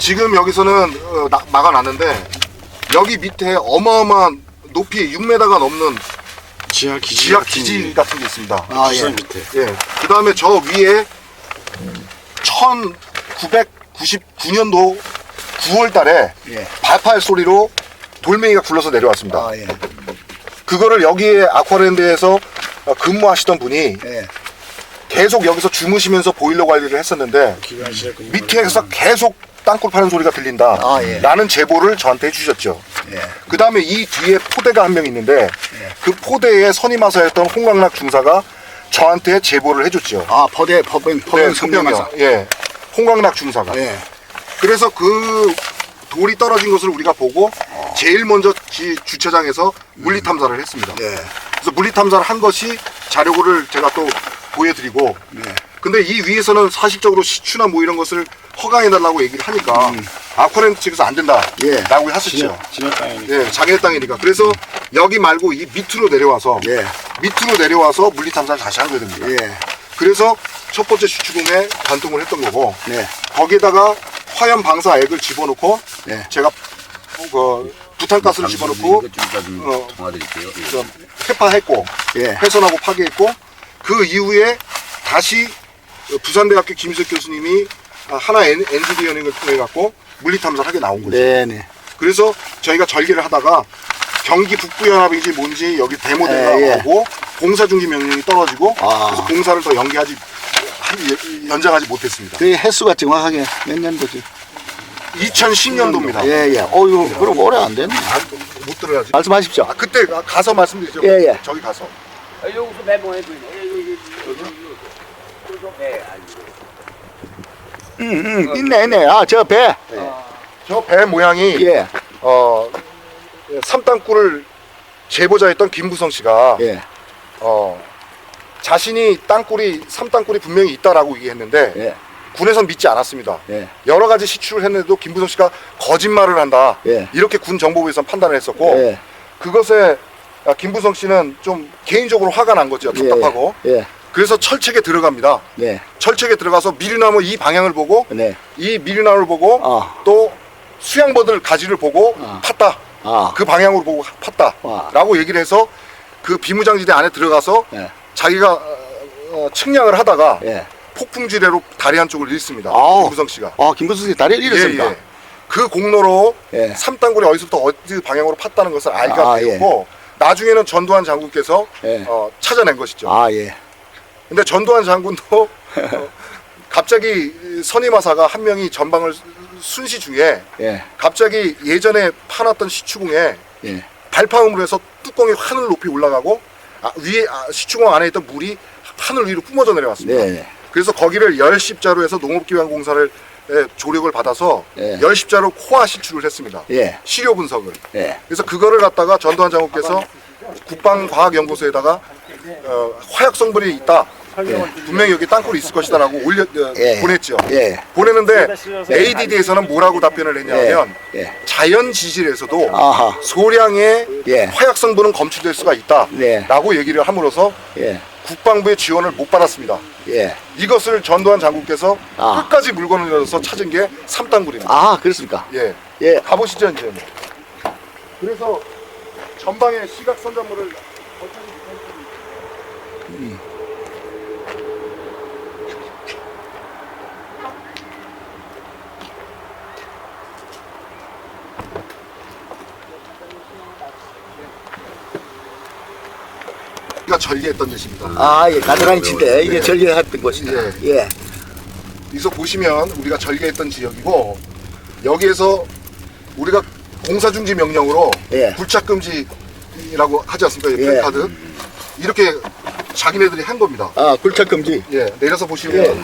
지금 여기서는 어, 나- 막아놨는데 여기 밑에 어마어마한 높이 6m가 넘는 지하 기지 지하 같은 기지 같은 게 있습니다. 아, 예. 밑에 예. 그 다음에 저 위에 1999년도 9월 달에 예. 발파할 소리로 돌멩이가 굴러서 내려왔습니다. 아, 예. 그거를 여기에 아쿠아랜드에서 어, 근무하시던 분이 예. 계속 여기서 주무시면서 보일러 관리를 했었는데 밑에서 계속 땅굴 파는 소리가 들린다. 아, 예. 라는 제보를 저한테 해주셨죠. 예. 그 다음에 이 뒤에 포대가 한 명 있는데 그 포대에 선임하사였던 홍강락 중사가 저한테 제보를 해줬죠. 아, 포대, 포병, 포병 네, 성명하사. 성명이요. 예. 홍강락 중사가. 예. 그래서 그 돌이 떨어진 것을 우리가 보고 제일 먼저 지- 주차장에서 물리 탐사를 했습니다. 예. 그래서 물리 탐사를 한 것이 자료를 제가 또 보여드리고 네. 근데 이 위에서는 사실적으로 시추나 뭐 이런 것을 허가해달라고 얘기를 하니까 아쿠아랜드 측에서 안 된다 음. 예. 라고 하셨죠. 지하 땅이니까 예, 자기네 땅이니까. 그래서 여기 말고 이 밑으로 내려와서 예. 밑으로 내려와서 물리 탐사를 다시 한 거야 됩니다. 예. 그래서 첫 번째 시추궁에 관통을 했던 거고 네. 거기에다가 화염 방사액을 집어넣고 네. 제가 그 부탄가스를 집어넣고 이것 좀 이따 좀 어. 통화드릴게요. 예. 좀 회파했고 예. 훼손하고 파괴했고 그 이후에 다시 부산대학교 김희석 교수님이 하나 엔- 엔지니어링을 통해 갖고 물리 탐사를 하게 나온 거죠. 네네. 그래서 저희가 전개를 하다가 경기 북부연합인지 뭔지 여기 데모대가 예, 예. 오고 공사 중지 명령이 떨어지고 아. 그래서 공사를 더 연기하지 한- 연장하지 못했습니다. 그 횟수가 정확하게 몇 년도지? 2010년도입니다. 예, 예. 어유 그럼 오래 안 됐네. 못 들어야지. 말씀하십시오. 아, 그때 가서 말씀드리죠. 예, 예. 저기 가서. 아, 여기서 매봉해 보이네. 여기 여기 여기 배 아니. 응, 응. 있네, 있네. 아, 저 배. 저 배 모양이 예. 어 삼땅굴을 제보자였던 김부성 씨가 예. 어 자신이 땅굴이 삼땅굴이 분명히 있다라고 얘기했는데 예. 군에선 믿지 않았습니다. 예. 여러 가지 시추를 했는데도 김부성 씨가 거짓말을 한다. 예. 이렇게 군 정보부에서 판단을 했었고 예. 그것에 아, 김부성 씨는 좀 개인적으로 화가 난 거죠. 답답하고. 예. 그래서 철책에 들어갑니다. 네. 철책에 들어가서 미리나무 이 방향을 보고 네. 이 미리나무를 보고 아. 또 수양버들 가지를 보고 아. 팠다. 아. 그 방향으로 보고 팠다. 와. 라고 얘기를 해서 그 비무장지대 안에 들어가서 예. 자기가 어, 어, 측량을 하다가 예. 폭풍지대로 다리 한쪽을 잃습니다. 아우. 김부성 씨가. 아, 김부수 씨 다리를 잃었습니까? 예, 예. 그 공로로 예. 삼땅굴이 어디서부터 어디 방향으로 팠다는 것을 알게 아, 되었고 나중에는 전두환 장군께서 예. 어, 찾아낸 것이죠. 아, 예. 근데 전두환 장군도 어, 갑자기 선임하사가 한 명이 전방을 순시 중에 예. 갑자기 예전에 파놨던 시추궁에 예. 발파음으로 해서 뚜껑이 하늘 높이 올라가고 아, 위에 아, 시추궁 안에 있던 물이 하늘 위로 뿜어져 내려왔습니다. 네. 네. 그래서 거기를 열십자로 해서 농업기관공사를 에, 조력을 받아서 예. 열십자로 코아 시추를 했습니다. 예. 시료 분석을. 예. 그래서 그거를 갖다가 전두환 장군께서 국방과학연구소에다가 어, 화약 성분이 있다. 분명히 여기 땅굴이 있을 것이다라고 올려 어, 예. 보냈죠. 예. 보내는데 ADD에서는 뭐라고 답변을 했냐면 예. 예. 자연 지질에서도 아하. 소량의 예. 화약 성분은 검출될 수가 네. 있다라고 얘기를 함으로써 예. 국방부의 지원을 못 받았습니다. 예. 이것을 전두환 장군께서 아. 끝까지 물건을 열어서 찾은 게 삼땅굴입니다. 아, 그렇습니까? 예, 예. 가보시죠 이제. 뭐. 그래서 전방에 시각 선전물을 가 전리했던 데입니다. 아, 예. 가드라인 친데 이게 전리했던 곳이다. 예. 여기서 보시면 우리가 전개했던 지역이고 여기에서 우리가 공사 중지 명령으로 예. 불착 금지라고 하지 않습니까? 이 예. 플래카드 이렇게 자기네들이 한 겁니다. 아, 굴착 금지. 예, 내려서 보시면 예.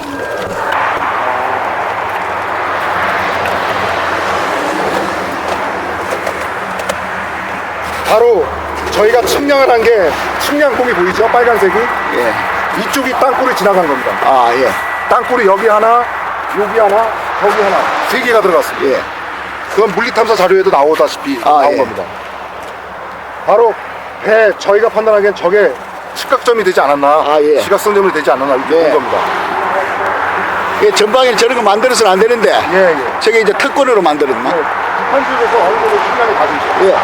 바로 저희가 측량을 한 게 측량봉이 보이죠? 빨간색이 예. 이쪽이 땅굴을 지나간 겁니다. 아, 예. 땅굴이 여기 하나, 여기 하나, 저기 하나 세 개가 들어갔습니다. 예. 그건 물리탐사 자료에도 나오다시피 아, 나온 예. 겁니다. 바로 배 저희가 판단하기엔 저게 측각점이 되지 않았나, 아, 예. 시각선점이 되지 않았나 이렇게 네. 본 겁니다. 이 전방에 저런 거 만들어서는 안 되는데 예, 예. 저게 이제 특권으로 만들었나? 한쪽에서 얼굴을 신나게 가지죠. 예.